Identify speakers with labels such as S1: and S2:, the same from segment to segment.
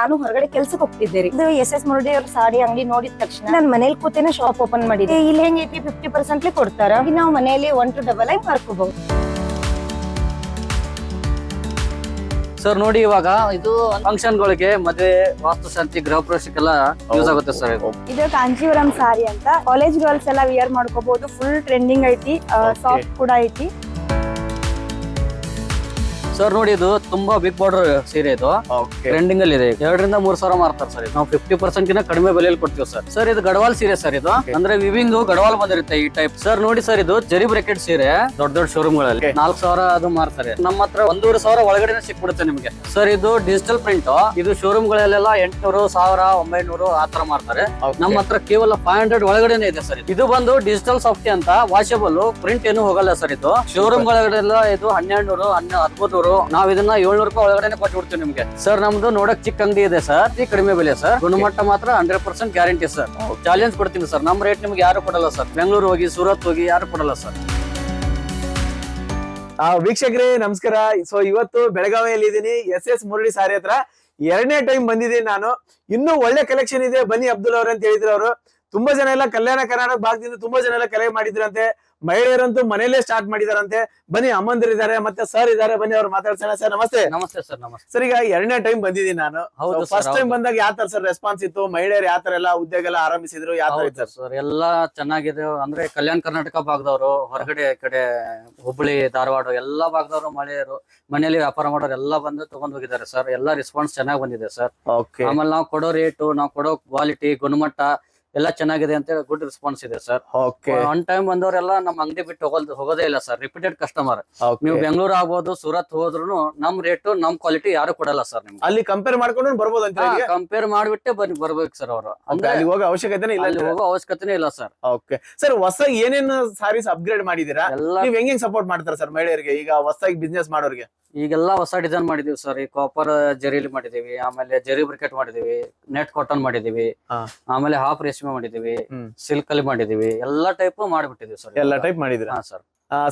S1: ನಾನು ಹೊರಗಡೆ ಕೆಲ್ಸಕ್ಕೆ ಹೋಗ್ತಿದ್ದೆ ರೀ ಇದು ಎಸ್ ಎಸ್ ಮುರುಡಿ ಅವ್ರ ಸಾಡಿ ಅಂಗಡಿ ನೋಡಿದ ತಕ್ಷಣ ನಾನ್ ಮನೇಲಿ ಕೂತೇನೆ ಶಾಪ್ ಓಪನ್ ಮಾಡಿದೆ. ಇಲ್ಲಿ ಹೆಂಗೈತಿ? ಫಿಫ್ಟಿ ಪರ್ಸೆಂಟ್ ಕೊಡ್ತಾರ? ಈಗ ನಾವು ಮನೆಯಲ್ಲಿ ಒನ್ ಟು ಡಬಲ್ ಆಗಿ ಮಾರ್ಕೋಬಹುದು.
S2: ಸರ್ ನೋಡಿ ಇವಾಗ ಇದು ಫಂಕ್ಷನ್ ಗಳಿಗೆ ಮದುವೆ ವಾಸ್ತುಶಾಂತಿ ಗೃಹ ಪ್ರವೇಶಕ್ಕೆಲ್ಲ ಯೂಸ್ ಆಗುತ್ತೆ ಸರ್ ಇದು.
S3: ಇದು ಕಾಂಚೀವರಂ ಸಾರಿ ಅಂತ. ಕಾಲೇಜ್ ಗರ್ಲ್ಸ್ ಎಲ್ಲ ವಿಯರ್ ಮಾಡ್ಕೋಬಹುದು. ಫುಲ್ ಟ್ರೆಂಡಿಂಗ್ ಐತಿ. ಸಾಫ್ಟ್ ಕೂಡ ಐತಿ.
S2: ಸರ್ ನೋಡಿ ಇದು ತುಂಬಾ ಬಿಗ್ ಬಾರ್ಡರ್ ಸೀರೆ ಇದು. ಟ್ರೆಂಡಿಂಗ್ ಅಲ್ಲಿ ಇದೆ. ಎರಡರಿಂದ ಮೂರ್ ಸಾವಿರ ಮಾರ್ತಾರೆ ಸರ್. ನಾವು ಫಿಫ್ಟಿ ಪರ್ಸೆಂಟ್ ಕಿನ್ನ ಕಡಿಮೆ ಬೆಲೆಯಲ್ಲಿ ಕೊಡ್ತೀವಿ ಸರ್ ಸರ್ ಇದು ಗಡವಾಲ್ ಸೀರೆ ಸರ್ ಇದು. ಅಂದ್ರೆ ವಿವಿಂಗ್ ಗಡವಾಲ್ ಬಂದಿರುತ್ತೆ ಈ ಟೈಪ್ ಸರ್ ನೋಡಿ ಸರ್ ಇದು ಜರಿ ಬ್ರ್ಯಾಕೆಟ್ ಸೀರೆ. ದೊಡ್ಡ ದೊಡ್ಡ
S4: ಶೋರೂಮ್ಗಳಲ್ಲಿ.
S2: ನಾಲ್ಕು ಸಾವಿರ ಅದು ಮಾರ್ತಾರೆ. ನಮ್ಮ ಹತ್ರ ಒಂದೂವರೆ ಸಾವಿರ ಒಳಗಡೆ ಸಿಕ್ಬಿಡುತ್ತೆ ನಿಮಗೆ. ಸರ್ ಇದು ಡಿಜಿಟಲ್ ಪ್ರಿಂಟ್ ಇದು ಶೋರೂಮ್ ಗಳಲ್ಲೆಲ್ಲ ಎಂಟ್ನೂರು ಸಾವಿರ ಒಂಬೈನೂರು ಆತರ ತರ ಮಾರ್ತಾರೆ. ನಮ್ಮ ಹತ್ರ ಕೇವಲ ಫೈವ್ ಹಂಡ್ರೆಡ್ ಒಳಗಡೆನೆ ಇದೆ ಸರ್ ಇದು. ಬಂದು ಡಿಜಿಟಲ್ ಸಾಫ್ಟಿ ಅಂತ ವಾಷಬಲ್ ಪ್ರಿಂಟ್ ಏನು ಹೋಗಲ್ಲ ಸರ್ ಇದು. ಶೋರೂಮ್ ಒಳಗಡೆ ಇದು ಹನ್ನೆರಡು ನೂರು ಹನ್ನೆರಡು ಹದಿಮೂರು ನಾವು ಇದನ್ನ ಏಳ್ನೂರು ರೂಪಾಯಿ ಒಳಗಡೆ ಕೊಟ್ಬಿಡ್ತೀವಿ ನಿಮ್ಗೆ. ಸರ್ ನಮ್ದು ನೋಡಕ್ ಚಿಕ್ಕ ಅಂಗಡಿ ಇದೆ ಸರ್ ಈ ಕಡಿಮೆ ಬೆಲೆ ಸರ್ ಗುಣಮಟ್ಟ ಮಾತ್ರ hundred percent guarantee sir challenge ಕೊಡ್ತೀನಿ ಸರ್ ನಮ್ ರೇಟ್ ನಿಮ್ಗೆ ಯಾರು ಕೊಡಲ್ಲ ಸರ್ ಬೆಂಗಳೂರು ಹೋಗಿ ಸೂರತ್ ಹೋಗಿ ಯಾರು ಕೊಡಲ್ಲ ಸರ್
S4: ಆ ವೀಕ್ಷಕರೇ ನಮಸ್ಕಾರ. ಸೊ ಇವತ್ತು ಬೆಳಗಾವಿಯಲ್ಲಿ ಇದ್ದೀನಿ. ಎಸ್ ಎಸ್ ಮುರಳಿ ಸಾರಿ ಹತ್ರ. ಎರಡನೇ ಟೈಮ್ ಬಂದಿದ್ದೀನಿ ನಾನು. ಇನ್ನೂ ಒಳ್ಳೆ ಕಲೆಕ್ಷನ್ ಇದೆ. ಬನ್ನಿ ಅಬ್ದುಲ್ ಅವ್ರ ಅಂತ ಹೇಳಿದ್ರು ಅವರು. ತುಂಬಾ ಜನ ಎಲ್ಲ ಕಲ್ಯಾಣ ಕರ್ನಾಟಕ ಭಾಗದಿಂದ ತುಂಬಾ ಜನ ಎಲ್ಲ ಕಲೆ ಮಾಡಿದ್ರಂತೆ. ಮಹಿಳೆಯರಂತೂ ಮನೆಯಲ್ಲೇ ಸ್ಟಾರ್ಟ್ ಮಾಡಿದಾರಂತೆ. ಬನ್ನಿ ಅಮ್ಮಂದಿರ್ ಇದಾರೆ ಮತ್ತೆ ಸರ್ ಇದಾರೆ ಬನ್ನಿ ಅವ್ರು ಮಾತಾಡ್ಸೋಣ ಸರ್ ನಮಸ್ತೆ.
S2: ನಮಸ್ತೆ ಸರ್ ನಮಸ್ತೆ.
S4: ಸರ್ ಈಗ ಎರಡನೇ ಟೈಮ್ ಬಂದಿದ್ದೀನಿ ನಾನು.
S2: ಹೌದು
S4: ಫಸ್ಟ್ ಟೈಮ್ ಬಂದಾಗ ಯಾವ ತರ ಸರ್ ರೆಸ್ಪಾನ್ಸ್ ಇತ್ತು? ಮಹಿಳೆಯರು ಯಾವ ತರ ಎಲ್ಲ ಉದ್ಯೋಗ ಎಲ್ಲ ಆರಂಭಿಸಿದ್ರು? ಯಾವ ತರ ಇತ್ತು?
S2: ಸರ್ ಎಲ್ಲಾ ಚೆನ್ನಾಗಿದೆ. ಅಂದ್ರೆ ಕಲ್ಯಾಣ ಕರ್ನಾಟಕ ಭಾಗದವರು ಹೊರಗಡೆ ಈ ಕಡೆ ಹುಬ್ಬಳ್ಳಿ ಧಾರವಾಡ ಎಲ್ಲಾ ಭಾಗದವರು ಮಹಿಳೆಯರು ಮನೆಯಲ್ಲಿ ವ್ಯಾಪಾರ ಮಾಡೋರು ಎಲ್ಲ ಬಂದು ತಗೊಂಡ್ ಹೋಗಿದ್ದಾರೆ ಸರ್. ಎಲ್ಲಾ ರೆಸ್ಪಾನ್ಸ್ ಚೆನ್ನಾಗಿ ಬಂದಿದೆ ಸರ್. ಆಮೇಲೆ ನಾವು ಕೊಡೋ ರೇಟು ನಾವು ಕೊಡೋ ಕ್ವಾಲಿಟಿ ಗುಣಮಟ್ಟ ಎಲ್ಲ ಚೆನ್ನಾಗಿದೆ ಅಂತ ಹೇಳಿ ಗುಡ್ ರೆಸ್ಪಾನ್ಸ್ ಇದೆ ಸರ್
S4: ಓಕೆ
S2: ಒನ್ ಟೈಮ್ ಬಂದವರೆಲ್ಲ ನಮ್ಮ ಅಂಗಡಿ ಬಿಟ್ಟು ಹೋಗೋದು ಹೋಗೋದೇ ಇಲ್ಲ ಸರ್ ರಿಪೀಟೆಡ್ ಕಸ್ಟಮರ್ ನೀವು ಬೆಂಗಳೂರು ಆಗ್ಬೋದು ಸೂರತ್ ಹೋದ್ರು ನಮ್ ರೇಟ್ ನಮ್ ಕ್ವಾಲಿಟಿ ಯಾರು ಕೊಡಲ್ಲ ಸರ್ ನಿಮ್ಗೆ.
S4: ಅಲ್ಲಿ ಕಂಪೇರ್ ಮಾಡ್ಕೊಂಡು ಬರ್ಬೋದು ಅಂತ?
S2: ಕಂಪೇರ್ ಮಾಡ್ಬಿಟ್ಟೆ ಬನ್ನಿ ಬರ್ಬೇಕು ಸರ್ ಅವರು.
S4: ಅಲ್ಲಿ ಹೋಗೋ ಅವಶ್ಯಕತೆ ಇಲ್ಲ
S2: ಅಲ್ಲಿ ಹೋಗೋ ಅವಶ್ಯಕತೆನೇ ಇಲ್ಲ ಸರ್
S4: ಓಕೆ ಸರ್ ಹೊಸ ಏನೇನು ಸಾರೀಸ್ ಅಪ್ಗ್ರೇಡ್ ಮಾಡಿದೀರಾ
S2: ಎಲ್ಲ
S4: ನೀವ್ ಹೆಂಗ್ ಹೆಂಗ್ ಸಪೋರ್ಟ್ ಮಾಡ್ತಾರೆ ಸರ್ ಮಹಿಳೆಯರಿಗೆ? ಈಗ ಹೊಸದಾಗಿ ಬಿಸ್ನೆಸ್ ಮಾಡೋರಿಗೆ.
S2: ಈಗೆಲ್ಲ ಹೊಸ ಡಿಸೈನ್ ಮಾಡಿದೀವಿ ಸರ್ ಈ ಕಾಪರ್ ಜರಿಲಿ ಮಾಡಿದೀವಿ ಆಮೇಲೆ ಜರಿ ಬ್ರಿಕೆಟ್ ಮಾಡಿದೀವಿ ನೆಟ್ ಕಾಟನ್ ಮಾಡಿದೀವಿ ಆಮೇಲೆ ಹಾಫ್ ರೇಷ್ಮೆ ಮಾಡಿದೀವಿ. ಸಿಲ್ಕ್ ಅಲ್ಲಿ ಮಾಡಿದೀವಿ ಎಲ್ಲಾ ಟೈಪ್ ಮಾಡಿಬಿಟ್ಟಿದೀವಿ ಸರ್
S4: ಎಲ್ಲಾ ಟೈಪ್ ಮಾಡಿದ್ರ
S2: ಹಾ ಸರ್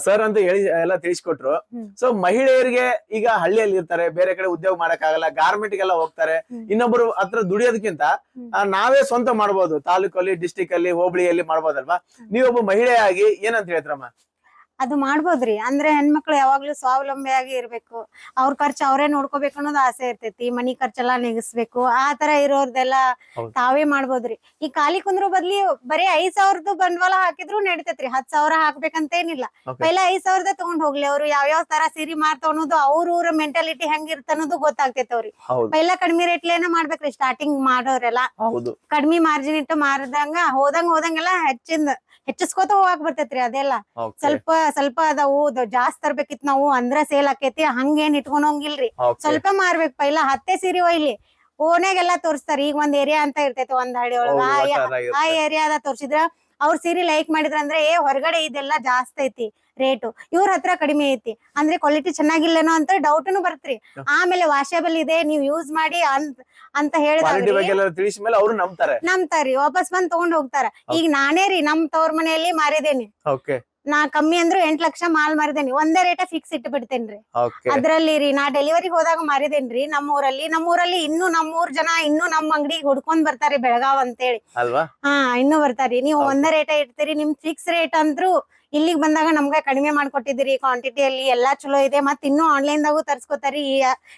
S4: ಸರ್ ಅಂತ ಹೇಳಿ ಎಲ್ಲ ತಿಳಿಸ್ಕೊಟ್ರು. ಸೊ ಮಹಿಳೆಯರಿಗೆ ಈಗ ಹಳ್ಳಿಯಲ್ಲಿ ಇರ್ತಾರೆ ಬೇರೆ ಕಡೆ ಉದ್ಯೋಗ ಮಾಡಕ್ ಆಗಲ್ಲ ಗಾರ್ಮೆಂಟ್ ಗೆಲ್ಲ ಹೋಗ್ತಾರೆ. ಇನ್ನೊಬ್ರು ಹತ್ರ ದುಡಿಯೋದಕ್ಕಿಂತ ನಾವೇ ಸ್ವಂತ ಮಾಡ್ಬೋದು ತಾಲೂಕಲ್ಲಿ ಡಿಸ್ಟಿಕ್ ಅಲ್ಲಿ ಹೋಬಳಿಯಲ್ಲಿ ಮಾಡ್ಬೋದಲ್ವಾ? ನೀವೊಬ್ಬ ಮಹಿಳೆಯಾಗಿ ಏನಂತ ಹೇಳ್ತಾರಮ್ಮ?
S5: ಅದು ಮಾಡ್ಬೋದ್ರಿ. ಅಂದ್ರೆ ಹೆಣ್ಮಕ್ಳು ಯಾವಾಗ್ಲೂ ಸ್ವಾವಲಂಬಿಯಾಗಿ ಇರ್ಬೇಕು. ಅವ್ರ ಖರ್ಚು ಅವರೇ ನೋಡ್ಕೋಬೇಕು ಅನ್ನೋದು ಆಸೆ ಇರ್ತೈತಿ. ಮನಿ ಖರ್ಚೆಲ್ಲಾ ನೆಗಸ್ಬೇಕು. ಆ ತರ ಇರೋರ್ದೆಲ್ಲ ತಾವೇ ಮಾಡ್ಬೋದ್ರಿ. ಈ ಖಾಲಿ ಕುಂದ್ರು ಬದ್ಲಿ ಬರೀ ಐದ್ ಸಾವಿರದ ಬಂಡವಾಳ ಹಾಕಿದ್ರು ನಡಿತೈತ್ರಿ. ಹತ್ ಸಾವಿರ ಹಾಕ್ಬೇಕಂತ
S4: ಏನಿಲ್ಲ
S5: ಪೈಲ ಐದ್ ಸಾವಿರದ ತಗೊಂಡ್ ಹೋಗ್ಲಿ ಅವ್ರು. ಯಾವ್ಯಾವ ತರ ಸೀರಿ ಮಾರ್ತಾವ ಅನ್ನೋದು ಅವ್ರ ಊರ ಮೆಂಟಾಲಿಟಿ ಹೆಂಗಿರ್ತ ಅನ್ನೋದು ಗೊತ್ತಾಗ್ತೈತೆ ಅವ್ರಿ
S4: ಹೌದು.
S5: ಪೈಲ ಕಡಿಮೆ ರೇಟ್ಲೇನ ಮಾಡ್ಬೇಕ್ರಿ ಸ್ಟಾರ್ಟಿಂಗ್ ಮಾಡೋರೆಲ್ಲ. ಕಡಿಮೆ ಮಾರ್ಜಿನ್ ಇಟ್ಟು ಮಾರದಂಗ ಹೋದಂಗ ಹೋದಂಗೆಲ್ಲ ಹೆಚ್ಚಿಂದ ಹೆಚ್ಚಿಸ್ಕೋತ ಹೋಗಾಕ್ ಬರ್ತೈತ್ರಿ ಅದೆಲ್ಲ. ಸ್ವಲ್ಪ ಸ್ವಲ್ಪ ಅದಾವು ಜಾಸ್ತಿ ತರ್ಬೇಕಿತ್ ನಾವು ಅಂದ್ರ ಸೇಲ್ ಆಕೇತಿ ಹಂಗೇನ್ ಇಟ್ಕೊಂಡೋಗಿಲ್ರಿ. ಸ್ವಲ್ಪ ಮಾರ್ಬೇಕ್ ಪೈಲ ಹತ್ತೆ ಸೀರೆ ಒಯ್ಲಿ. ಓನ್ಯಾಗೆಲ್ಲಾ ತೋರಿಸ್ತಾರ ಈಗ ಒಂದ್ ಏರಿಯಾ ಅಂತ ಇರ್ತೈತಿ ಒಂದ್ ಹಳ್ಳಿ ಒಳಗ. ಆ ಏರಿಯಾದ ತೋರ್ಸಿದ್ರ ಅವ್ರ ಸೀರೆ ಲೈಕ್ ಮಾಡಿದ್ರ ಅಂದ್ರೆ ಏ ಹೊರಗಡೆ ಇದೆಲ್ಲ ಜಾಸ್ತಿ ಐತಿ ರೇಟು. ಇವ್ರ ಹತ್ರ ಕಡಿಮೆ ಐತಿ. ಅಂದ್ರೆ ಕ್ವಾಲಿಟಿ ಚೆನ್ನಾಗಿಲ್ಲೇನೋ ಅಂತ ಡೌಟ್ನು ಬರ್ತ್ರಿ. ಆಮೇಲೆ ವಾಷೇಬಲ್ ಇದೆ ನೀವ್ ಯೂಸ್ ಮಾಡಿ ಅಂತ ಅಂತ ಹೇಳಿದ್ರೆ
S4: ಅವ್ರು ನಂಬ್ತಾರೆ.
S5: ನಂಬ್ತಾರಿ ವಾಪಸ್ ಬಂದ್ ತಗೊಂಡ್ ಹೋಗ್ತಾರ. ಈಗ ನಾನೇ ರೀ ನಮ್ ತವ್ರ ಮನೆಯಲ್ಲಿ ಮಾರಿದೇನಿ. ನಾ ಕಮ್ಮಿ ಅಂದ್ರು ಎಂಟ್ ಲಕ್ಷ ಮಾಲ್ ಮಾರಿದೇನಿ. ಒಂದೇ ರೇಟ ಫಿಕ್ಸ್ ಇಟ್ಟು ಬಿಡ್ತೇನ್ರಿ
S4: ಓಕೆ
S5: ಅದ್ರಲ್ಲಿ ರೀ ನಾ ಡೆಲಿವರಿ ಹೋದಾಗ ಮಾರಿದೇನ್ರಿ. ನಮ್ಮೂರಲ್ಲಿ ನಮ್ಮೂರಲ್ಲಿ ಇನ್ನು ನಮ್ಮೂರ್ ಜನ ಇನ್ನು ನಮ್ಮ ಅಂಗಡಿ ಹುಡ್ಕೊಂಡ್ ಬರ್ತಾರಿ ಬೆಳಗಾವ್ ಅಂತೇಳಿ.
S4: ಅಲ್ವಾ?
S5: ಹಾ ಇನ್ನು ಬರ್ತಾರಿ. ನೀವು ಒಂದೇ ರೇಟ ಇಡ್ತೀರಿ. ನಿಮ್ ಫಿಕ್ಸ್ ರೇಟ್ ಅಂದ್ರು ಇಲ್ಲಿಗ್ ಬಂದಾಗ ನಮ್ಗ ಕಡಿಮೆ ಮಾಡ್ಕೊಟ್ಟಿದಿರಿ ಕ್ವಾಂಟಿಟಿ ಅಲ್ಲಿ ಎಲ್ಲಾ ಚಲೋ ಇದೆ. ಮತ್ ಇನ್ನು ಆನ್ಲೈನ್ ದಾಗೂ ತರ್ಸ್ಕೊತಾರಿ.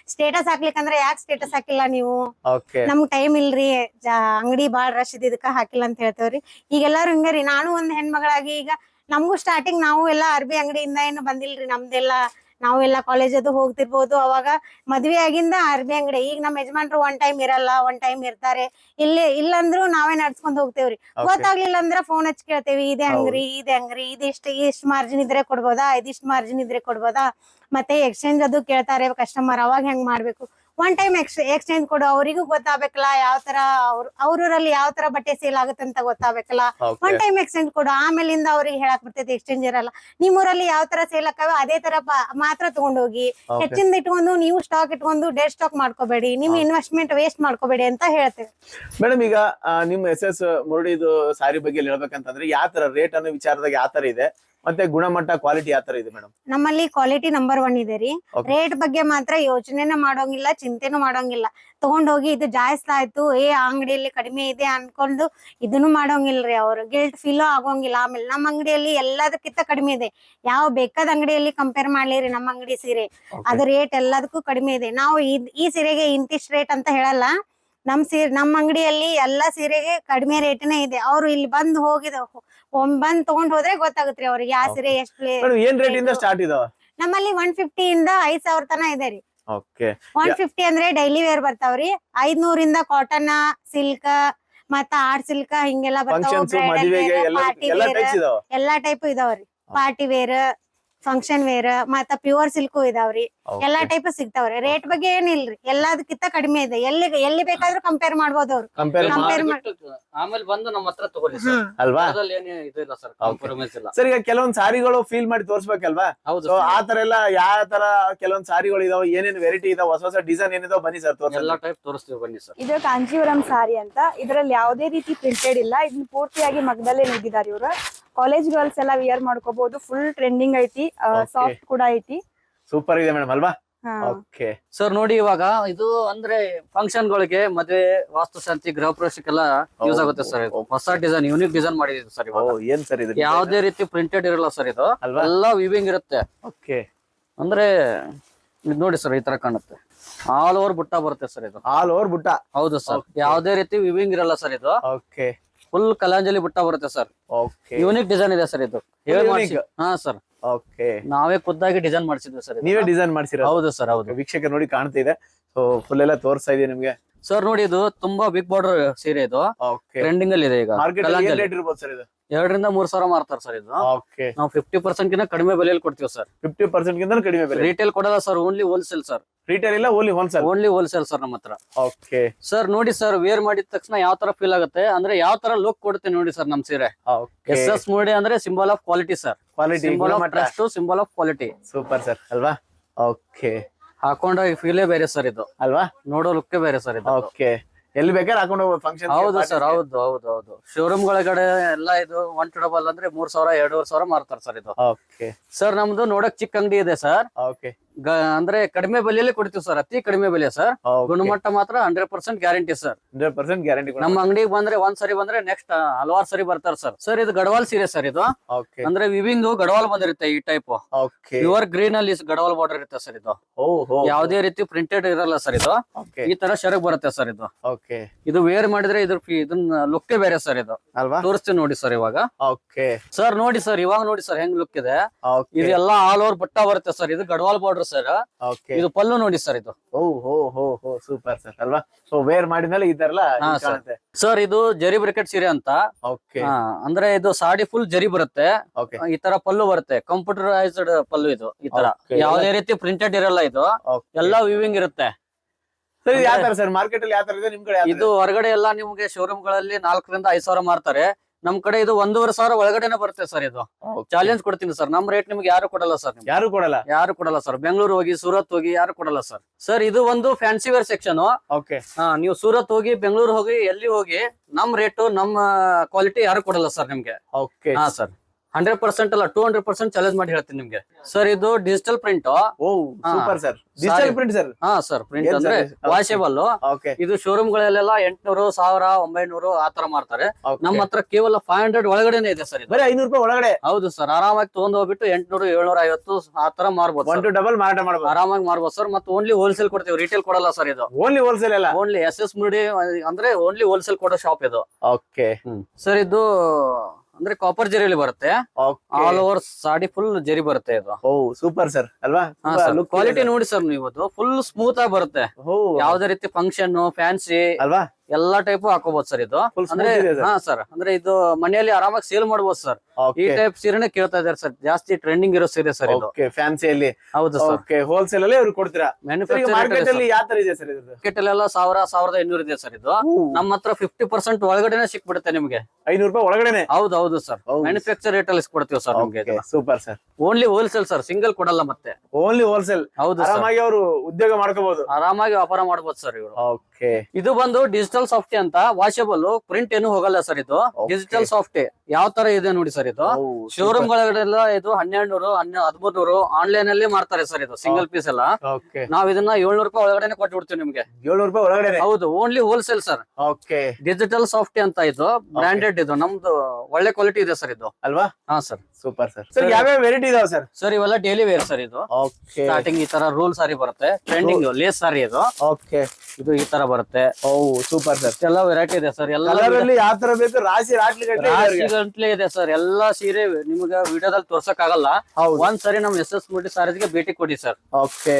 S5: ಸ್ಟೇಟಸ್ ಹಾಕ್ಲಿಕ್ಕಂದ್ರೆ ಯಾಕೆ ಸ್ಟೇಟಸ್ ಹಾಕಿಲ್ಲ ನೀವು?
S4: ಓಕೆ
S5: ನಮ್ಗ್ ಟೈಮ್ ಇಲ್ರಿ. ಜಾ- ಅಂಗಡಿ ಬಾಳ್ ರಶ್ ಇದಕ್ಕ ಹಾಕಿಲ್ಲ ಅಂತ ಹೇಳ್ತೇವ್ರಿ. ಈಗ ಎಲ್ಲಾರು ಹಂಗರಿ. ನಾನು ಒಂದ್ ಹೆಣ್ಮಗಳಾಗಿ ಈಗ ನಮಗೂ ಸ್ಟಾರ್ಟಿಂಗ್ ನಾವು ಎಲ್ಲ ಅರ್ಬಿ ಅಂಗಡಿಯಿಂದ ಏನು ಬಂದಿಲ್ರಿ ನಮ್ದೆಲ್ಲ ನಾವೆಲ್ಲ ಕಾಲೇಜ್ ಅದು ಹೋಗ್ತಿರ್ಬೋದು. ಅವಾಗ ಮದ್ವೆ ಆಗಿಂದ ಅರ್ಬಿ ಅಂಗಡಿ. ಈಗ ನಮ್ಮ ಯಜಮಾನ್ರು ಒನ್ ಟೈಮ್ ಇರಲ್ಲ ಒನ್ ಟೈಮ್ ಇರ್ತಾರೆ. ಇಲ್ಲಿ ಇಲ್ಲಂದ್ರು ನಾವೇ ನಡ್ಸ್ಕೊಂಡ್ ಹೋಗ್ತೇವ್ರಿ. ಗೊತ್ತಾಗ್ಲಿಲ್ಲ ಅಂದ್ರೆ ಫೋನ್ ಹಚ್ಚಿ ಕೇಳ್ತೇವಿ ಇದೇ ಅಂಗ್ರಿ ಇದೇ ಅಂಗ್ರಿ ಇದಿಷ್ಟು ಇಷ್ಟ್ ಮಾರ್ಜಿನ್ ಇದ್ರೆ ಕೊಡ್ಬೋದಾ? ಇದಿಷ್ಟ್ ಮಾರ್ಜಿನ್ ಇದ್ರೆ ಕೊಡ್ಬೋದಾ? ಮತ್ತೆ ಎಕ್ಸ್ಚೇಂಜ್ ಅದು ಕೇಳ್ತಾರೆ ಕಸ್ಟಮರ್ ಅವಾಗ ಹೆಂಗ್ ಮಾಡ್ಬೇಕು? ಒನ್ ಟೈಮ್ ಎಕ್ಸ್ ಎಕ್ಸ್ಚೇಂಜ್ ಕೊಡು ಅವರಿಗೂ ಗೊತ್ತಾಗಬೇಕಲ್ಲ ಯಾವ ತರ ಅವ್ರ ಅವ್ರಲ್ಲಿ ಯಾವ ತರ ಬಟ್ಟೆ ಸೇಲ್ ಆಗುತ್ತೆ ಅಂತ ಗೊತ್ತಾಗಬೇಕಲ್ಲ. ಒನ್ ಟೈಮ್ ಎಕ್ಸ್ಚೇಂಜ್ ಕೊಡು ಆಮೇಲಿಂದ ಅವ್ರಿಗೆ ಹೇಳಕ್ ಬರ್ತೈತಿ ಎಕ್ಸ್ಚೇಂಜ್ ಇರಲ್ಲ. ನಿಮ್ ಊರಲ್ಲಿ ಯಾವ ತರ ಸೇಲ್ ಆಕಾವ ಅದೇ ತರ ಮಾತ್ರ ತಗೊಂಡೋಗಿ ಹೆಚ್ಚಿಂದ ಇಟ್ಕೊಂಡು ನೀವು ಸ್ಟಾಕ್ ಇಟ್ಕೊಂಡು ಡೆಡ್ ಸ್ಟಾಕ್ ಮಾಡ್ಕೋಬೇಡಿ ನಿಮ್ ಇನ್ವೆಸ್ಟ್ಮೆಂಟ್ ವೇಸ್ಟ್ ಮಾಡ್ಕೋಬೇಡಿ ಅಂತ ಹೇಳ್ತೇವೆ.
S4: ಮೇಡಮ್ ಈಗ ನಿಮ್ ಎಸ್ ಎಸ್ ಮುರುಡಿದು ಸಾರಿ ಬಗ್ಗೆ ಹೇಳ್ಬೇಕಂತಂದ್ರೆ ಯಾವ ತರ ರೇಟ್ ಅನ್ನೋ ವಿಚಾರದಾಗ ಯಾವ ತರ ಇದೆ? ಮತ್ತೆ ಗುಣಮಟ್ಟ ಕ್ವಾಲಿಟಿ ಯಾವ ತರ ಇದೆ ಮೇಡಮ್
S5: ನಮ್ಮಲ್ಲಿ ಕ್ವಾಲಿಟಿ ನಂಬರ್ ಒನ್ ಇದೆ ರೀ.
S4: Okay.
S5: ರೇಟ್ ಬಗ್ಗೆ ಮಾತ್ರ ಯೋಚನೆನ ಮಾಡೋಂಗಿಲ್ಲ ಚಿಂತೆನೂ ಮಾಡೋಂಗಿಲ್ಲ. ತಗೊಂಡೋಗಿ ಇದು ಜಾಸ್ತಿ ಆಯ್ತು ಏ ಆ ಅಂಗಡಿಯಲ್ಲಿ ಕಡಿಮೆ ಇದೆ ಅನ್ಕೊಂಡು ಇದನ್ನು ಮಾಡೋಂಗಿಲ್ರಿ ಅವರು. ಗಿಲ್ಟ್ ಫೀಲ್ ಆಗೋಂಗಿಲ್ಲ. ಆಮೇಲೆ ನಮ್ಮ ಅಂಗಡಿಯಲ್ಲಿ ಎಲ್ಲದಕ್ಕಿಂತ ಕಡಿಮೆ ಇದೆ. ಯಾವ ಬೇಕಾದ ಅಂಗಡಿಯಲ್ಲಿ ಕಂಪೇರ್ ಮಾಡ್ಲಿರಿ ನಮ್ಮ ಅಂಗಡಿ ಸೀರೆ. ಅದು ರೇಟ್ ಎಲ್ಲದಕ್ಕೂ ಕಡಿಮೆ ಇದೆ. ನಾವು ಇದ್- ಈ ಸೀರೆಗೆ ಇಂತಿಷ್ಟು ರೇಟ್ ಅಂತ ಹೇಳಲ್ಲ. ನಮ್ ಸೀರೆ ನಮ್ಮ ಅಂಗಡಿಯಲ್ಲಿ ಎಲ್ಲಾ ಸೀರೆಗೆ ಕಡಿಮೆ ರೇಟ್ನೇ ಇದೆ. ಅವ್ರು ಇಲ್ಲಿ ಬಂದು ಹೋಗಿದ ಒಮ್ಮೆ ಬಂದ್ ತಗೊಂಡ್ ಹೋದ್ರೆ ಗೊತ್ತಾಗುತ್ತೆ ಅವ್ರಿಗೆ. ಆ ಸೀರೆ ಎಷ್ಟು
S4: ಏನ್ ರೇಟ್ ಇಂದ ಸ್ಟಾರ್ಟ್ ಇದಾವ
S5: ನಮ್ಮಲ್ಲಿ ಒನ್ ಫಿಫ್ಟಿ ಇಂದ ಐದ್ ಸಾವಿರ ತನ ಇದೆ ರೀ. ಒನ್ ಫಿಫ್ಟಿ ಅಂದ್ರೆ ಡೈಲಿ ವೇರ್ ಬರ್ತಾವ್ರಿ ಐದ್ನೂರಿಂದ ಕಾಟನ್ ಸಿಲ್ಕ್ ಮತ್ತ ಆರ್ಟ್ ಸಿಲ್ಕ್ ಹಿಂಗೆಲ್ಲ ಬರ್ತಾವ.
S4: ಎಲ್ಲಾ
S5: ಟೈಪ್ ಇದಾವ್ರಿ ಪಾರ್ಟಿ ವೇರ್ ಫಂಕ್ಷನ್ ವೇರ್ ಮತ್ತ ಪ್ಯೂರ್ ಸಿಲ್ಕು ಇದಾವ್ರಿ. ಎಲ್ಲಾ ಟೈಪ್ ಸಿಗ್ತಾವ್ರಿ. ರೇಟ್ ಬಗ್ಗೆ ಏನಿಲ್ರಿ? ಎಲ್ಲದಕ್ಕಿಂತ ಕಡಿಮೆ ಇದೆ. ಎಲ್ಲಿ ಎಲ್ಲಿ ಬೇಕಾದ್ರೂ ಕಂಪೇರ್ ಮಾಡ್ಬೋದು ಅವ್ರು.
S4: ಕಂಪೇರ್
S2: ಆಮೇಲೆ ಬಂದು ನಮ್ಮ ಹತ್ರ ತಗೊಳ್ಳಿ ಸರ್.
S4: ಅಲ್ವಾ?
S2: ಇಲ್ಲ ಸರ್ ಕಾಂಪ್ರಮೈಸ್ ಇಲ್ಲ.
S4: ಸರ್ ಈಗ ಕೆಲವೊಂದ್ ಸಾರಿಗಳು ಫೀಲ್ ಮಾಡಿ ತೋರ್ಸ್ಬೇಕಲ್ವಾ?
S2: ಹೌದು.
S4: ಆ ತರ ಎಲ್ಲ ಯಾವ ತರ ಕೆಲವೊಂದ್ ಸಾರಿಗಳು ಇದಾವ? ಏನೇನ್ ವೆರೈಟಿ ಇದಾವ? ಹೊಸ ಹೊಸ ಡಿಸೈನ್ ಏನಿದಾವ? ಬನ್ನಿ ಸರ್ ತೋರ್ಸ
S2: ಎಲ್ಲಾ ಟೈಪ್ ತೋರಿಸ್ತೀವಿ ಬನ್ನಿ ಸರ್.
S3: ಇದು ಕಾಂಜೀವರಂ ಸಾರಿ ಅಂತ. ಇದರಲ್ಲಿ ಯಾವುದೇ ರೀತಿ ಪ್ರಿಂಟೆಡ್ ಇಲ್ಲ. ಇದನ್ನ ಪೂರ್ತಿಯಾಗಿ ಮಗದಲ್ಲೇ ನೀಡಿದ್ದಾರೆ ಇವರು. ಕಾಲೇಜ್ ಗರ್ಲ್ಸ್ ಎಲ್ಲ ವಿಯರ್ ಮಾಡ್ಕೋಬಹುದು ಫುಲ್ ಟ್ರೆಂಡಿಂಗ್ ಐತಿ. ಸಾಫ್ಟ್ ಕೂಡ ಐತಿ.
S4: ಸೂಪರ್ ಇದೆ ಮೇಡಮ್ ಅಲ್ವಾ? ಓಕೆ
S2: ಸರ್ ನೋಡಿ ಇವಾಗ ಇದು ಅಂದ್ರೆ ಫಂಕ್ಷನ್ ಗಳಿಗೆ ಮದುವೆ ವಾಸ್ತುಶಾಂತಿ ಗೃಹ ಪ್ರವೇಶಕ್ಕೆಲ್ಲ ಯೂಸ್ ಆಗುತ್ತೆ ಸರ್ ಇದು. ಹೊಸ ಡಿಸೈನ್ ಯೂನಿಕ್ ಡಿಸೈನ್ ಮಾಡಿದೀವಿ ಸರ್ ಇವಾಗ.
S4: ಏನ್ ಸರ್ ಇದು?
S2: ಯಾವ್ದೇ ರೀತಿ ಪ್ರಿಂಟೆಡ್ ಇರಲ್ಲ ಸರ್ ಇದು.
S4: ಅಲ್ವಾ?
S2: ಎಲ್ಲ ವಿವಿಂಗ್ ಇರುತ್ತೆ.
S4: ಓಕೆ
S2: ಅಂದ್ರೆ ಇದು ನೋಡಿ ಸರ್ ಈ ತರ ಕಾಣುತ್ತೆ. ಆಲ್ ಓವರ್ ಬುಟ್ಟ ಬರುತ್ತೆ ಸರ್ ಇದು.
S4: ಆಲ್ ಓವರ್ ಬುಟ್ಟ?
S2: ಹೌದು ಸರ್. ಯಾವ್ದೇ ರೀತಿ ವಿವಿಂಗ್ ಇರಲ್ಲ ಸರ್ ಇದು.
S4: ಓಕೆ
S2: ಫುಲ್ ಕಲಾಂಜಲಿ ಬುಟ್ಟ ಬರುತ್ತೆ ಸರ್
S4: ಓಕೆ
S2: ಯೂನಿಕ್ ಡಿಸೈನ್ ಇದೆ ಸರ್ ಇದು. ಹಾ ಸರ್
S4: ಓಕೆ
S2: ನಾವೇ ಖುದ್ದಾಗಿ ಡಿಸೈನ್ ಮಾಡಿಸಿದ್ವಿ ಸರ್
S4: ನೀವೇ ಡಿಸೈನ್ ಮಾಡಿಸಿರೋ
S2: ಹೌದು ಸರ್ ಹೌದು.
S4: ವೀಕ್ಷಕ ನೋಡಿ ಕಾಣ್ತಿದೆ. ಸೊ ಫುಲ್ ಎಲ್ಲ ತೋರಿಸ್ತಾ ಇದೆ ನಿಮ್ಗೆ.
S2: ಸರ್ ನೋಡಿ ಇದು ತುಂಬಾ ಬಿಗ್ ಬಾರ್ಡರ್ ಸೀರೆ ಇದು. ಟ್ರೆಂಡಿಂಗ್ ಅಲ್ಲಿ ಇದೆ ಈಗ. ಎರಡರಿಂದ ಮೂರ್ ಸಾವಿರ ಮಾರ್ತಾರೆ ಸರ್ ಇದು. ನಾವು ಫಿಫ್ಟಿ ಪರ್ಸೆಂಟ್ ಕಿಂತ ಕಡಿಮೆ ಬೆಲೆಯಲ್ಲಿ ಕೊಡ್ತೀವಿ ಸರ್
S4: ಫಿಫ್ಟಿ ಪರ್ಸೆಂಟ್ ಕಿಂತ ಕಡಿಮೆ ಬೆಲೆ.
S2: ರಿಟೇಲ್ ಕೊಡಲ್ಲ sir only wholesale sir
S4: retail ಇಲ್ಲ only wholesale
S2: only wholesale sir ನಮ್ಮ ಹತ್ರ.
S4: ಓಕೆ
S2: ಸರ್ ನೋಡಿ ಸರ್ ವೇರ್ ಮಾಡಿದ ತಕ್ಷಣ ಯಾವ ತರ ಫೀಲ್ ಆಗುತ್ತೆ? ಅಂದ್ರೆ ಯಾವ ತರ ಲುಕ್ ಕೊಡುತ್ತೆ ನೋಡಿ ಸರ್ ನಮ್ ಸೀರೆ. ಎಸ್ ಎಸ್ ಮೂಡಿ ಅಂದ್ರೆ symbol of quality sir
S4: quality
S2: symbol of trust symbol of quality
S4: super sir ಅಲ್ವಾ? ಓಕೆ
S2: ಹಾಕೊಂಡ ಫೀಲೇ ಬೇರೆ ಸರ್ ಇದು.
S4: ಅಲ್ವಾ?
S2: ನೋಡೋ ಲುಕ್ ಬೇರೆ ಸರ್ ಇದು.
S4: ಓಕೆ ಎಲ್ಲಿ ಬೇಕಾದ್ರೆ ಹಾಕೊಂಡು ಹೋಗ್ಬೋದು ಫಂಕ್ಷನ್
S2: ಹೌದು ಸರ್ ಹೌದು ಹೌದು ಹೌದು. ಶೋರೂಮ್ ಒಳಗಡೆ ಎಲ್ಲ ಇದು ಒನ್ ಟು ಡಬಲ್ ಅಂದ್ರೆ ಮೂರ್ ಸಾವಿರ ಎರಡೂವರೆ ಸಾವಿರ ಮಾರ್ತಾರೆ ಸರ್ ಇದು.
S4: ಓಕೆ
S2: ಸರ್ ನಮ್ದು ನೋಡಕ್ ಚಿಕ್ಕ ಅಂಗಡಿ ಇದೆ ಸರ್
S4: ಓಕೆ
S2: ಅಂದ್ರೆ ಕಡಿಮೆ ಬೆಲೆಯಲ್ಲಿ ಕೊಡ್ತೀವಿ ಸರ್ ಅತಿ ಕಡಿಮೆ ಬೆಲೆ ಸರ್. ಗುಣಮಟ್ಟ ಮಾತ್ರ hundred percent guarantee sir.
S4: Hundred percent guarantee
S2: ನಮ್ಮ ಅಂಗಡಿಗೆ ಬಂದ್ರೆ ಒಂದ್ ಸರಿ ಬಂದ್ರೆ ನೆಕ್ಸ್ಟ್ ಹಲವಾರು ಸರಿ ಬರ್ತಾರೆ ಸರ್. ಸರ್ ಇದು ಗಡವಾಲ್ ಸೀರೆ ಸರ್ ಇದು. ಅಂದ್ರೆ ವಿವಿಂಗ್ ಗಡವಾಲ್ ಬಂದಿರುತ್ತೆ ಈ ಟೈಪ್ ಪ್ಯೂರ್ ಗ್ರೀನ್ ಅಲ್ಲಿ ಗಡವಾಲ್ ಬಾರ್ಡರ್ ಇರುತ್ತೆ ಸರ್ ಇದು. ಯಾವ್ದೇ ರೀತಿ ಪ್ರಿಂಟೆಡ್ ಇರಲ್ಲ ಸರ್ ಇದು. ಈ ತರ ಶರಗ್ ಬರುತ್ತೆ ಸರ್ ಇದು.
S4: ಓಕೆ
S2: ಇದು ವೇರ್ ಮಾಡಿದ್ರೆ ಇದ್ರ ಫೀ ಇದನ್ನ ಲುಕ್ಕೇ ಬೇರೆ ಸರ್ ಇದು.
S4: ಅಲ್ವಾ?
S2: ತೋರಿಸ್ತೀವಿ ನೋಡಿ ಸರ್ ಇವಾಗ.
S4: ಓಕೆ
S2: ಸರ್ ನೋಡಿ ಸರ್ ಇವಾಗ ನೋಡಿ ಸರ್ ಹೆಂಗ್ ಲುಕ್ ಇದೆ. ಇದೆಲ್ಲ ಆಲ್ ಓವರ್ ಬಟ್ಟ ಬರುತ್ತೆ ಸರ್ ಇದು ಗಡವಾಲ್ ಬಾರ್ಡರ್ ಸರ್ ಇದು ಪಲ್ಲು ನೋಡಿ ಸರ್ ಇದು.
S4: ಓ ಹೋ ಹೋ ಹೋ ಸೂಪರ್ ಸರ್ ಅಲ್ವಾ? ಸೊ ವೇರ್ ಮಾಡಿದ್ಮೇಲೆ ಈ ತರ. ಕಾಣುತ್ತೆ.
S2: ಸರ್ ಇದು ಜರಿ ಬ್ರಿಕೆಟ್ ಸೀರೆ ಅಂತ.
S4: ಓಕೆ
S2: ಅಂದ್ರೆ ಇದು ಸಾಡಿ ಫುಲ್ ಜರಿ ಬರುತ್ತೆ. ಈ ತರ ಪಲ್ಲು ಬರುತ್ತೆ. ಕಂಪ್ಯೂಟರೈಸ್ಡ್ ಪಲ್ಲು ಇದು ಈ ತರ. ಯಾವ್ದೇ ರೀತಿ ಪ್ರಿಂಟೆಡ್ ಇರಲ್ಲ ಇದು. ಎಲ್ಲಾ ವಿವಿಂಗ್ ಇರುತ್ತೆ.
S4: ಸರ್ ಮಾರ್ಕೆಟ್ ಅಲ್ಲಿ ಯಾವ ತರ ಇದೆ? ನಿಮ್ ಕಡೆ
S2: ಇದು ಹೊರಗಡೆ ಎಲ್ಲ ನಿಮ್ಗೆ ಶೋರೂಮ್ಗಳಲ್ಲಿ ನಾಲ್ಕರಿಂದ ಐದ್ ಸಾವಿರ ಮಾರ್ತಾರೆ. ನಮ್ ಕಡೆ ಇದು ಒಂದೂವರೆ ಸಾವಿರ ಒಳಗಡೆನೆ ಬರುತ್ತೆ ಸರ್ ಇದು? ಚಾಲೆಂಜ್ ಕೊಡ್ತೀನಿ ಸರ್. ನಮ್ ರೇಟ್ ನಿಮ್ಗೆ ಯಾರು ಕೊಡಲ್ಲ ಸರ್
S4: ಯಾರು ಕೊಡಲ್ಲ?
S2: ಯಾರು ಕೊಡಲ್ಲ ಸರ್. ಬೆಂಗಳೂರು ಹೋಗಿ ಸೂರತ್ ಹೋಗಿ ಯಾರು ಕೊಡಲ್ಲ ಸರ್. ಸರ್ ಇದು ಒಂದು ಫ್ಯಾನ್ಸಿ ವೇರ್ ಸೆಕ್ಷನ್
S4: ಓಕೆ
S2: ನೀವು ಸೂರತ್ ಹೋಗಿ ಬೆಂಗಳೂರು ಹೋಗಿ ಎಲ್ಲಿ ಹೋಗಿ ನಮ್ ರೇಟ್ ನಮ್ಮ ಕ್ವಾಲಿಟಿ ಯಾರು ಕೊಡಲ್ಲ ಸರ್ ನಿಮ್ಗೆ? ಹಾ ಸರ್. ಹಂಡ್ರೆಡ್ ಪರ್ಸೆಂಟ್ ಅಲ್ಲ ಟೂ ಹಂಡ್ರೆಡ್ ಪರ್ಸೆಂಟ್ ಚಾಲೆಂಜ್ ಮಾಡಿ ಹೇಳ್ತೀನಿ ನಿಮ್ಗೆ. ಸರ್ ಇದು ಡಿಜಿಟಲ್ ಪ್ರಿಂಟ್
S4: ಓ super sir digital. Print sir
S2: ಹಾ ಸರ್ ಪ್ರಿಂಟ್ ಅಂದ್ರೆ ವಾಷೇಬಲ್
S4: ಓಕೆ
S2: ಇದು ಶೋರೂಮ್ ಗಳಲ್ಲೆಲ್ಲ ಎಂಟ್ನೂರು ಸಾವಿರ ಒಂಬೈನೂರು ಆತರ ತರ ಮಾರ್ತಾರೆ ನಮ್ಮ ಹತ್ರ ಕೇವಲ ಫೈವ್ ಹಂಡ್ರೆಡ್ ಒಳಗಡೆನೆ ಇದೆ ಸರ್
S4: ಬರೀ ಐನೂರು ರೂಪಾಯಿ ಒಳಗಡೆ?
S2: ಹೌದು ಸರ್ ಆರಾಮಾಗಿ ತಗೊಂಡ್ ಹೋಗ್ಬಿಟ್ಟು ಎಂಟ್ನೂರು ಏಳ್ನೂರ ಐವತ್ತು ಆ ತರ ಮಾರ್ಬೋದು
S4: ಒನ್ ಟು ಡಬಲ್ ಮಾರಾಟ ಮಾಡಬಹುದು
S2: ಆರಾಮಾಗಿ ಮಾರ್ಬೋದು ಸರ್ ಮತ್ತೆ ಓನ್ಲಿ ಹೋಲ್ಸೇಲ್ ಕೊಡ್ತೀವಿ ರಿಟೇಲ್ ಕೊಡಲ್ಲ ಸರ್ ಇದು.
S4: ಓನ್ಲಿ ಹೋಲ್ಸೇಲ್ ಎಲ್ಲ?
S2: ಓನ್ಲಿ ಎಸ್ ಎಸ್ ಮುಡಿ ಅಂದ್ರೆ ಓನ್ಲಿ ಹೋಲ್ಸೇಲ್ ಕೊಡೋ ಶಾಪ್ ಇದು.
S4: ಓಕೆ
S2: ಸರ್ ಇದು ಅಂದ್ರೆ ಕಾಪರ್ ಜರಿಯಲ್ಲಿ ಬರುತ್ತೆ. All over sari full zari ಬರುತ್ತೆ ಇದು.
S4: ಓ ಸೂಪರ್ ಸರ್ ಅಲ್ವಾ?
S2: ಕ್ವಾಲಿಟಿ ನೋಡಿ ಸರ್ ನೀವು ಅದು ಫುಲ್ ಸ್ಮೂತ್ ಆಗಿ ಬರುತ್ತೆ. ಯಾವ್ದೇ ರೀತಿ ಫಂಕ್ಷನ್ ಫ್ಯಾನ್ಸಿ
S4: ಅಲ್ವಾ?
S2: ಎಲ್ಲಾ ಟೈಪ್ ಹಾಕೋಬಹುದು ಸರ್ ಇದು. ಅಂದ್ರೆ. ಹಾ ಸರ್ ಅಂದ್ರೆ ಇದು ಮನೆಯಲ್ಲಿ ಆರಾಮಾಗಿ ಸೇಲ್ ಮಾಡಬಹುದು ಸರ್ ಈ ಟೈಪ್ ಸೀರೆನೆ ಕೇಳ್ತಾ ಇದಾರೆ ಸರ್ ಜಾಸ್ತಿ ಟ್ರೆಂಡಿಂಗ್ ಇರೋ ಸೀರೆ ಸರ್ ಇದು.
S4: ಫ್ಯಾನ್ಸಿಯಲ್ಲಿ
S2: ಹೌದು ಸರ್
S4: ಹೋಲ್ಸೇಲ್ ಅಲ್ಲಿ ಅವ್ರು ಕೊಡ್ತೀರಾ? ಮಾರ್ಕೆಟ್
S2: ಮ್ಯಾನುಫ್ಯಾಕ್ಚರ್
S4: ಅಲ್ಲಿ ಯಾವ ತರ ಇದೆ ಸರ್ ಇದು
S2: ಮಾರ್ಕೆಟ್ ಅಲ್ಲೆಲ್ಲ ಸಾವಿರ ಸಾವಿರದ ಐನೂರು ಇದೆ ಸರ್ ಇದು. ನಮ್ಮ ಹತ್ರ ಫಿಫ್ಟಿ ಪರ್ಸೆಂಟ್ ಒಳಗಡೆನೆ ಸಿಕ್ಬಿಡುತ್ತೆ ನಿಮ್ಗೆ.
S4: ಐನೂರು ರೂಪಾಯಿ ಒಳಗಡೆ
S2: ಹೌದು ಹೌದು ಸರ್ ಮ್ಯಾನುಫ್ಯಾಕ್ಚರ್ ರೇಟ್ ಅಲ್ಲಿ ಕೊಡ್ತೀವಿ ಸರ್ ನಿಮ್ಗೆ
S4: super sir
S2: only wholesale sir single ಕೊಡಲ್ಲ ಮತ್ತೆ.
S4: ಓನ್ಲಿ ಹೋಲ್ಸೇಲ್
S2: ಹೌದು
S4: ಆರಾಮಾಗಿ ಅವರು ಉದ್ಯೋಗ ಮಾಡ್ಕೋಬಹುದು
S2: ಆರಾಮಾಗಿ ವ್ಯಾಪಾರ ಮಾಡಬಹುದು ಸರ್ ಇವರು.
S4: ಓಕೆ
S2: ಇದು ಬಂದು ಡಿಜಿಟಲ್ ಸಾಫ್ಟಿ ಅಂತ ವಾಷಬಲ್ ಪ್ರಿಂಟ್ ಏನು ಹೋಗಲ್ಲ ಸರ್ ಇದು. ಡಿಜಿಟಲ್ ಸಾಫ್ಟಿ ಯಾವ ತರ ಇದೆ ನೋಡಿ ಸರ್ ಇದು. ಶೋರೂಮ್ ಗಳೆಲ್ಲ ಇದು ಹನ್ನೆರಡು ನೂರು ಹದಿಮೂರು ನೂರು ಆನ್ಲೈನ್ ಅಲ್ಲಿ ಮಾಡ್ತಾರೆ ಸರ್ ಇದು ಸಿಂಗಲ್ ಪೀಸ್ ಎಲ್ಲ.
S4: ಓಕೆ
S2: ನಾವ್ ಇದನ್ನ ಏಳ್ನೂರು ರೂಪಾಯಿ ಒಳಗಡೆ ಕೊಟ್ಬಿಡ್ತೀವಿ ನಿಮ್ಗೆ.
S4: ಏಳ್ನೂರು ರೂಪಾಯಿ ಒಳಗಡೆ
S2: ಹೌದು only wholesale sir
S4: okay
S2: digital soft ಅಂತ ಇದು ಬ್ರಾಂಡೆಡ್ ಇದು ನಮ್ದು ಒಳ್ಳೆ ಕ್ವಾಲಿಟಿ ಇದೆ ಸರ್ ಇದು.
S4: ಅಲ್ವಾ?
S2: ಹಾ ಸರ್
S4: ಸೂಪರ್ ಸರ್ ಸರ್ ಯಾವ್ಯಾವ ವೆರೈಟಿ ಇದಾವೆ ಸರ್
S2: ಸರ್ ಇವೆಲ್ಲ ಡೈಲಿ ವೇರ್ ಸರ್ ಇದು. ಸ್ಟಾರ್ಟಿಂಗ್ ಈ ತರ ರೂಲ್ ಸಾರಿ ಬರುತ್ತೆ. ಟ್ರೆಂಡಿಂಗ್ ಲೇಸ್ ಸಾರಿ ಇದು.
S4: ಓಕೆ
S2: ಇದು ಈ ತರ ಬರುತ್ತೆ.
S4: ಓ ಸೂಪರ್ ಸರ್
S2: ಎಲ್ಲ ವೆರೈಟಿ ಇದೆ ಸರ್ ಎಲ್ಲ
S4: ಯಾವ ತರ ಬೇಕು ರಾಶಿ ರಾಟ್ಲಿ ಗಟ್ಲೆ ಇದೆ ಅವ್ರಿಗೆ.
S2: ಗಂಟ್ಲೆ ಇದೆ ಸರ್ ಎಲ್ಲಾ ಸೀರೆ ನಿಮ್ಗೆ ವಿಡಿಯೋದಲ್ಲಿ ತೋರ್ಸಕ್ ಆಗಲ್ಲ ಒಂದ್ ಸರಿ ನಮ್ ಎಸ್ ಎಸ್ ಮುಡಿ ಸಾರಿಗೆ ಭೇಟಿ ಕೊಡಿ ಸರ್
S4: ಓಕೆ.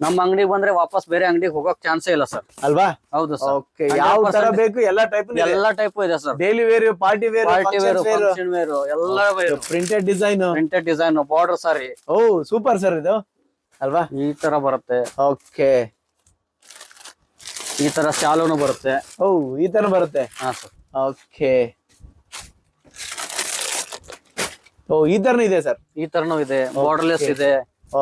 S2: ನಮ್ಮ ಅಂಗಡಿಗೆ ಬಂದ್ರೆ ವಾಪಸ್ ಬೇರೆ ಅಂಗಡಿಗೆ ಹೋಗೋಕ್ ಚಾನ್ಸ್ ಇಲ್ಲ ಸರ್
S4: ಅಲ್ವಾ?
S2: ಹೌದು ಸರ್
S4: ಓಕೆ ಯಾವ ತರ ಬೇಕು ಎಲ್ಲಾ ಟೈಪ್
S2: ಎಲ್ಲಾ ಟೈಪ್ ಇದೆ sir
S4: daily wear party wear
S2: party wear function wear ಎಲ್ಲ wear
S4: printed design
S2: printed design border sari
S4: ಓ ಸೂಪರ್ ಸರ್ ಇದು. ಅಲ್ವಾ?
S2: ಈ ತರ ಬರುತ್ತೆ.
S4: ಓಕೆ
S2: ಈ ತರ ಶಾಲೂನು ಬರುತ್ತೆ.
S4: ಓ ಈ ತರ ಬರುತ್ತೆ?
S2: ಹಾ ಸರ್
S4: ಓಕೆ. ಓ ಈ ತರನೂ ಇದೆ ಸರ್
S2: ಈ ತರನೂ ಇದೆ ಬಾರ್ಡರ್ಲೆಸ್ ಇದೆ.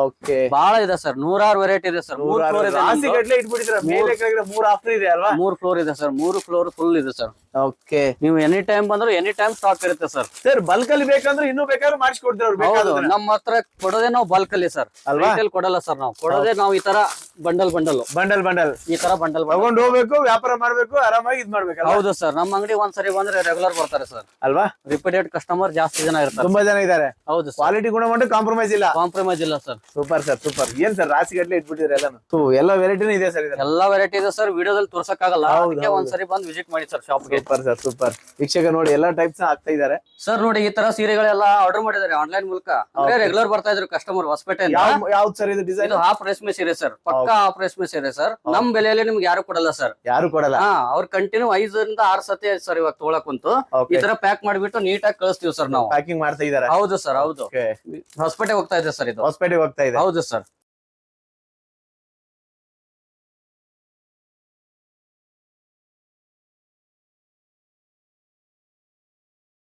S4: ಓಕೆ
S2: ಬಹಳ ಇದೆ ಸರ್ ನೂರಾರು ವೆರೈಟಿ ಇದೆ ಸರ್. ಮೂರ್ ಫ್ಲೋರ್ ಇದೆ ಆಸಿ.
S4: ಗಟ್ಲೆ ಇಟ್ಬಿಟ್ಟಿದ್ರ ಮೇಲೆ ಕೆಳಗಡೆ ಮೂರ್ ಆಫರ್ ಇದೆ ಅಲ್ವಾ?
S2: ಮೂರ್ ಫ್ಲೋರ್ ಇದೆ ಸರ್ ಮೂರು ಫ್ಲೋರ್ ಫುಲ್ ಇದೆ ಸರ್.
S4: ಓಕೆ
S2: ನೀವು ಎನಿ ಟೈಮ್ ಬಂದ್ರು ಎನಿ ಟೈಮ್ ಸ್ಟಾಕ್ ಇರುತ್ತೆ ಸರ್.
S4: ಸರ್ ಬಲ್ಕ್ ಅಲ್ಲಿ ಬೇಕಂದ್ರೆ ಇನ್ನೂ ಬೇಕಾದ್ರೆ ಮಾಡಿಸ್ಕೊಡ್ತೀರ
S2: ಹೌದು
S4: ಬೇಕಾದ್ರೆ
S2: ನಮ್ಮ ಹತ್ರ ಕೊಡೋದೇ ನಾವು ಬಲ್ಕ್ ಅಲ್ಲಿ ಸರ್.
S4: ಅಲ್ವಾ?
S2: ಕೊಡಲ್ಲ ಸರ್ ನಾವು. ಕೊಡೋದೇ ನಾವು ಈ ತರ ಬಂಡಲ್ ಬಂಡಲ್
S4: ಬಂಡಲ್ ಬಂಡಲ್
S2: ಈ ತರ ಬಂಡಲ್
S4: ತಗೊಂಡು ಹೋಗ್ಬೇಕು ವ್ಯಾಪಾರ ಮಾಡ್ಬೇಕು ಆರಾಮಾಗಿ ಇದ್ ಮಾಡ್ಬೇಕು
S2: ಹೌದು ಸರ್ ನಮ್ಮ ಅಂಗಡಿ ಒಂದ್ಸರಿ ಬಂದ್ರೆ ರೆಗ್ಯುಲರ್ ಬರ್ತಾರೆ ಸರ್.
S4: ಅಲ್ವಾ?
S2: ರಿಪೀಟೆಡ್ ಕಸ್ಟಮರ್ ಜಾಸ್ತಿ ಜನ ಇರ್ತಾರೆ.
S4: ತುಂಬಾ ಜನ ಇದಾರೆ
S2: ಹೌದು ಸರ್.
S4: ಕ್ವಾಲಿಟಿ ಗುಣಮಟ್ಟ ಕಾಂಪ್ರಮೈಸ್ ಇಲ್ಲ.
S2: ಕಾಂಪ್ರಮೈಸ್ ಇಲ್ಲ ಸರ್.
S4: Super sir super. ಏನ್ ಸರ್ ರಾಸಿ ಗಟ್ಲೆ ಇಟ್ಬಿಟ್ಟಿದ್ರೆ ಎಲ್ಲಾನು? ಎಲ್ಲ ವೆರೈಟಿನೂ ಇದೆ ಸರ್
S2: ಎಲ್ಲಾ ವೆರೈಟಿ ಇದೆ ಸರ್ ವಿಡಿಯೋದಲ್ಲಿ ತೋರ್ಸಕ್ ಆಗಲ್ಲ ಅದಕ್ಕೆ. ಒಂದ್ಸರಿ ಬಂದು ವಿಸಿಟ್ ಮಾಡಿ sir shop
S4: super sir super. ವೀಕ್ಷಕ ನೋಡಿ ಎಲ್ಲಾ ಟೈಪ್ಸ್ ಆಗ್ತಾ ಇದಾರೆ
S2: ಸರ್ ನೋಡಿ ಈ ತರ ಸೀರೆಗಳೆಲ್ಲ ಆರ್ಡರ್ ಮಾಡಿದ್ದಾರೆ ಆನ್ಲೈನ್ ಮೂಲಕ. ಅಂದ್ರೆ ರೆಗ್ಯುಲರ್ ಬರ್ತಾ ಇದ್ರು ಕಸ್ಟಮರ್
S4: ಹೊಸಪೇಟೆ ಯಾವ್ದು ಸರ್ ಇದು ಡಿಸೈನ್
S2: ಇದು ಹಾಫ್ ರೇಷ್ಮೆ ಸೀರೆ ಸರ್ ಪಕ್ಕಾ ಹಾಫ್ ರೇಷ್ಮೆ ಸೀರೆ ಸರ್. ನಮ್ ಬೆಲೆಯಲ್ಲಿ ನಿಮ್ಗೆ ಯಾರು ಕೊಡಲ್ಲ ಸರ್.
S4: ಯಾರು ಕೊಡಲ್ಲ?
S2: ಅವ್ರ ಕಂಟಿನ್ಯೂ ಐದರಿಂದ ಆರ್ ಸತಿ ಸರ್ ಇವಾಗ ತೊಗೊಳಕ್ ಕುಂತು. ಈ ತರ ಪ್ಯಾಕ್ ಮಾಡಿಬಿಟ್ಟು ನೀಟಾಗಿ ಕಳಿಸ್ತೀವಿ ಸರ್ ನಾವು.
S4: ಪ್ಯಾಕಿಂಗ್ ಮಾಡ್ತಾ ಇದಾರೆ
S2: ಹೌದು ಸರ್ ಹೌದು. ಹೊಸಪೇಟೆ ಹೋಗ್ತಾ ಇದೆ ಸರ್ ಇದು.
S4: ಹೊಸಪೇಟೆಗೆ ಹೋಗ್ತಾ ಇದೆ.
S2: ಹೌದು ಸರ್.